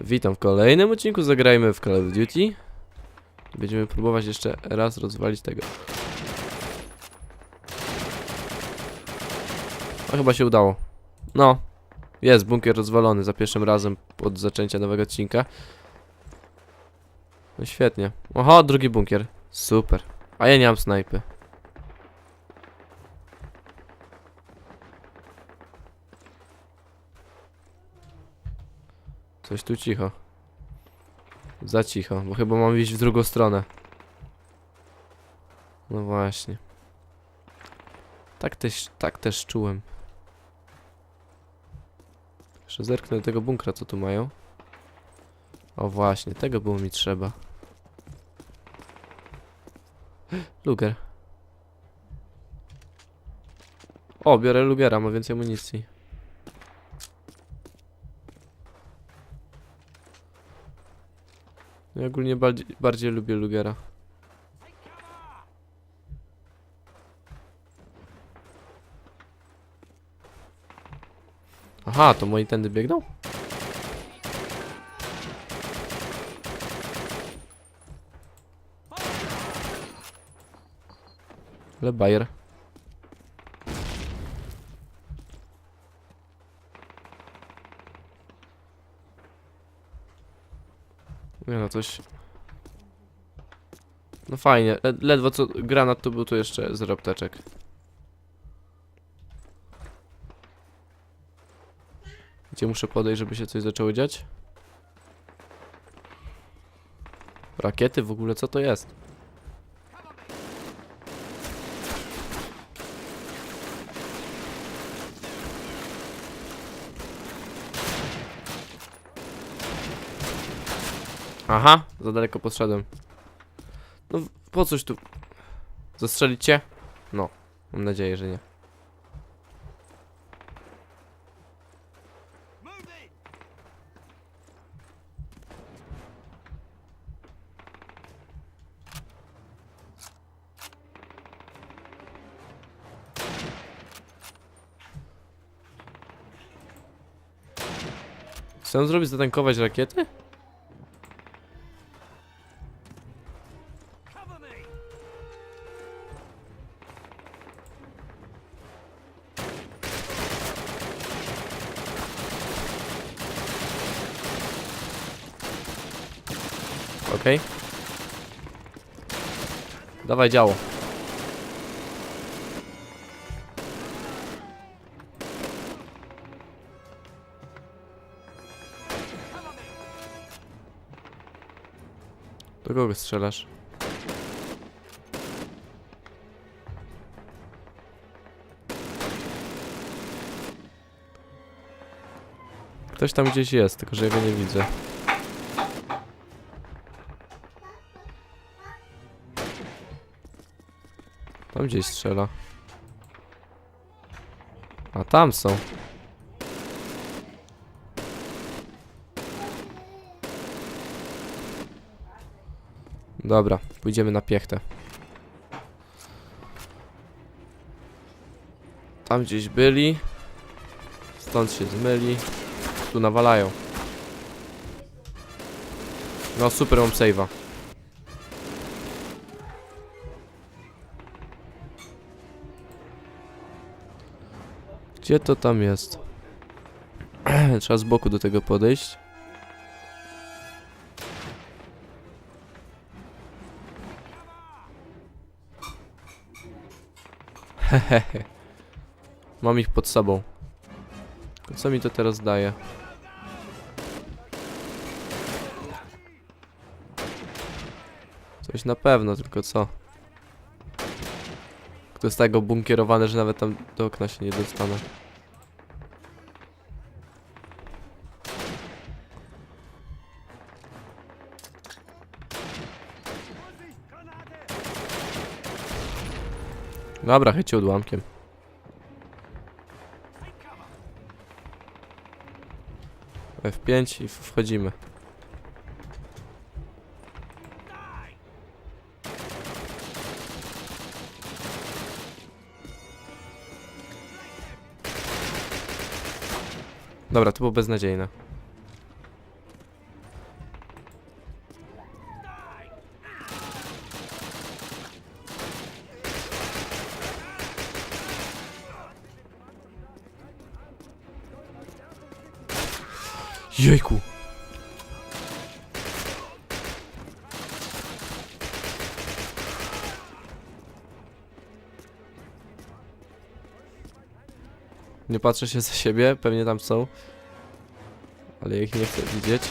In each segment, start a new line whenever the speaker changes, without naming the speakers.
Witam w kolejnym odcinku, zagrajmy w Call of Duty. Będziemy próbować jeszcze raz rozwalić tego. No chyba się udało. No, jest bunkier rozwalony za pierwszym razem od zaczęcia nowego odcinka. No świetnie. Oho, drugi bunkier. Super. A ja nie mam snajpy. Coś tu cicho. Za cicho, bo chyba mam iść w drugą stronę. No właśnie. Tak też, tak też czułem. Jeszcze zerknę do tego bunkra, co tu mają. O właśnie, tego było mi trzeba. Luger. O, biorę Lugera, ma więcej amunicji. Ja ogólnie bardziej, bardziej lubię Lugera. Aha, to moi tędy biegną? Ale bajer. Nie no, coś... No fajnie, led ledwo co granat tu był, tu jeszcze zero apteczek. Gdzie muszę podejść, żeby się coś zaczęło dziać? Rakiety w ogóle, co to jest? Aha, za daleko podszedłem. No po coś tu? Zastrzelić cię? No, mam nadzieję, że nie. On zrobić? Zatankować rakiety? Okej. Dawaj działo. Do kogo strzelasz? Ktoś tam gdzieś jest, tylko że ja go nie widzę. Tam gdzieś strzela. A tam są. Dobra, pójdziemy na piechtę. Tam gdzieś byli. Stąd się zmyli. Tu nawalają. No super, mam save'a. Gdzie to tam jest? Trzeba z boku do tego podejść. Hehehe. Mam ich pod sobą. Co mi to teraz daje? Coś na pewno, tylko co? To jest tak obunkierowane, że nawet tam do okna się nie dostanę. Dobra, chycie odłamkiem. F5 i wchodzimy. Dobra, to było beznadziejne. Jejku. Nie patrzę się za siebie, pewnie tam są. Ale ich nie chcę widzieć.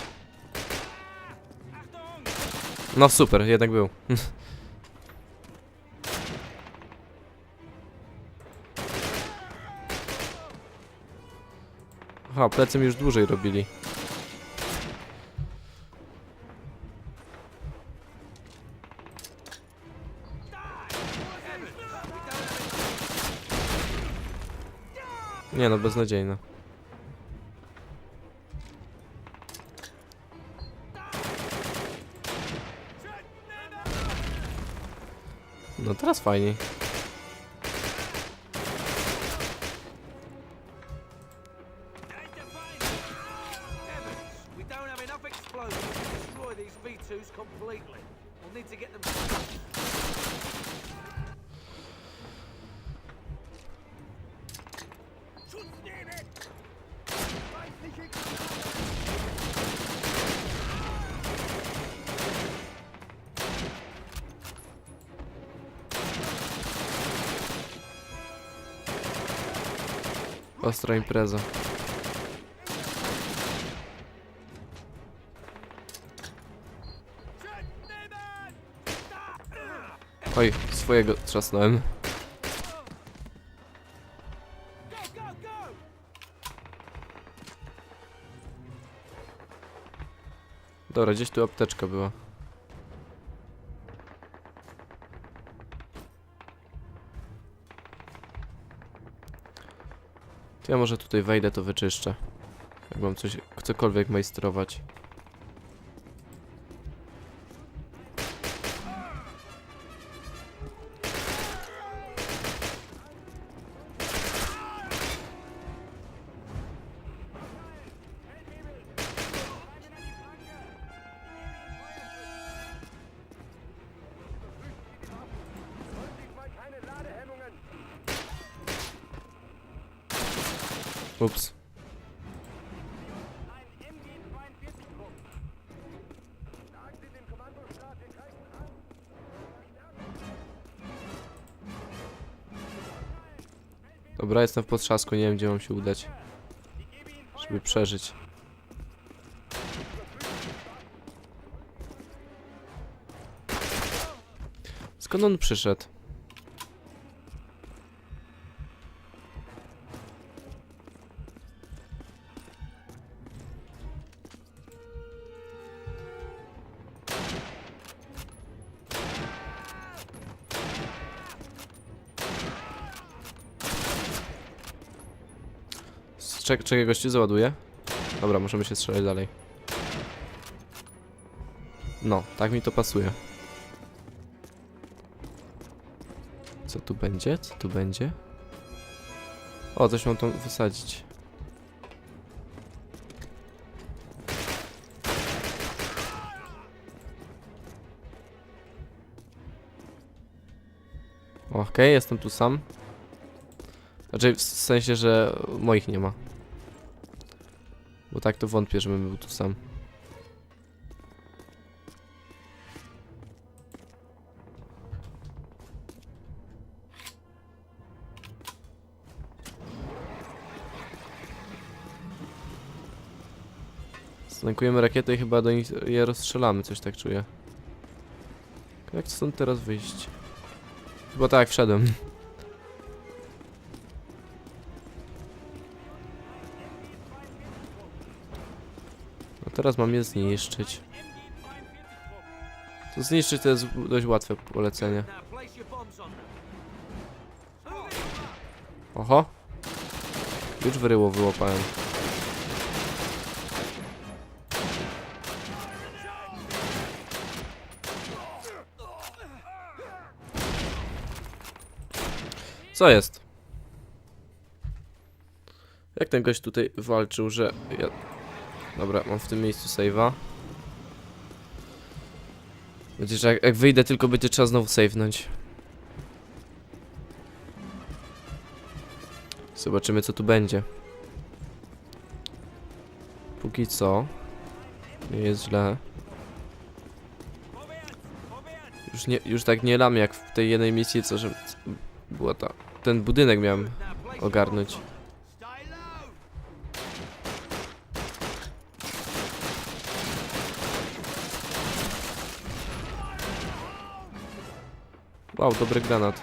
No super, jednak był. Aha, plecy mi już dłużej robili. No, beznadziejne. No teraz fajniej. Ostra impreza. Oj, swojego trzasnąłem. Dobra, gdzieś tu apteczka była. To ja może tutaj wejdę, to wyczyszczę. Jak mam coś, cokolwiek majstrować. Ups. Dobra, jestem w potrzasku, nie wiem gdzie mam się udać. Żeby przeżyć. Skąd on przyszedł? Czek czekaj, gościu załaduje. Dobra, możemy się strzelać dalej. No, tak mi to pasuje. Co tu będzie? Co tu będzie? O, coś mam tam wysadzić. Okej, jestem tu sam. Znaczy w sensie, że moich nie ma. Bo tak to wątpię, żebym był tu sam. Znankujemy rakietę i chyba do nich je rozstrzelamy, coś tak czuję. Jak stąd teraz wyjść? Chyba tak, wszedłem. Teraz mam je zniszczyć. To zniszczyć to jest dość łatwe polecenie. Oho. Już wyryło wyłapałem. Co jest? Jak ten gość tutaj walczył, że ja... Dobra, mam w tym miejscu save'a. Będzie, że jak, jak wyjdę, tylko będzie trzeba znowu save'nąć. Zobaczymy co tu będzie. Póki co. Nie jest źle. Już, nie, już tak nie lam jak w tej jednej misji, co że była ta. Ten budynek miałem ogarnąć. Wow, dobry granat.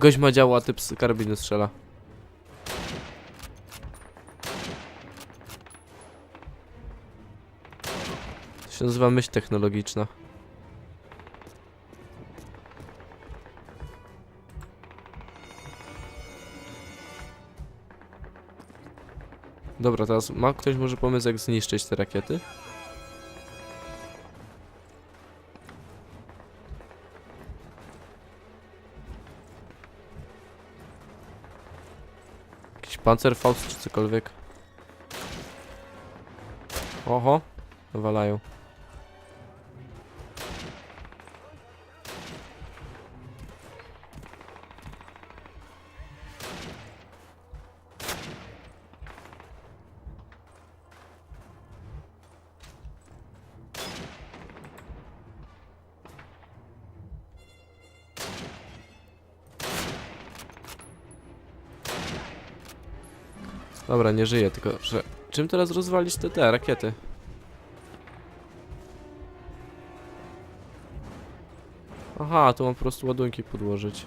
Gość ma działa, typ z karabinu strzela. Się nazywa myśl technologiczna. Dobra, teraz ma ktoś może pomysł jak zniszczyć te rakiety? Jakiś Panzerfaust czy cokolwiek? Oho, nawalają. Dobra, nie żyje, tylko że... Czym teraz rozwalić te, te rakiety? Aha, tu mam po prostu ładunki podłożyć.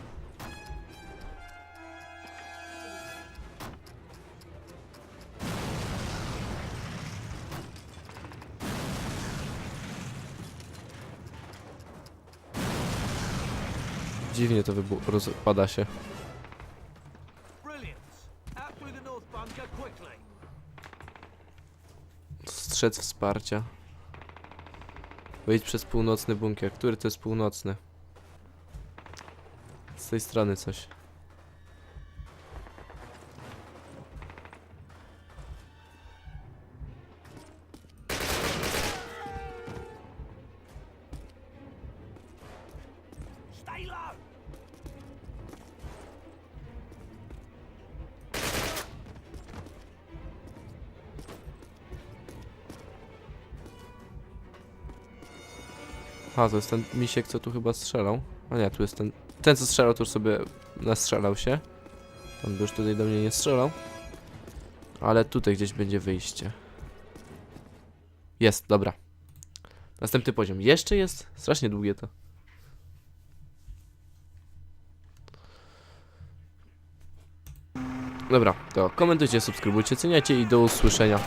Dziwnie to rozpada się. Strzec wsparcia. Wejdź przez północny bunkier. Który to jest północny? Z tej strony coś. A, to jest ten misiek, co tu chyba strzelał. A nie, tu jest ten... Ten, co strzelał, to już sobie nastrzelał się. On by już tutaj do mnie nie strzelał. Ale tutaj gdzieś będzie wyjście. Jest, dobra. Następny poziom. Jeszcze jest? Strasznie długie to. Dobra, to komentujcie, subskrybujcie, ceniajcie i do usłyszenia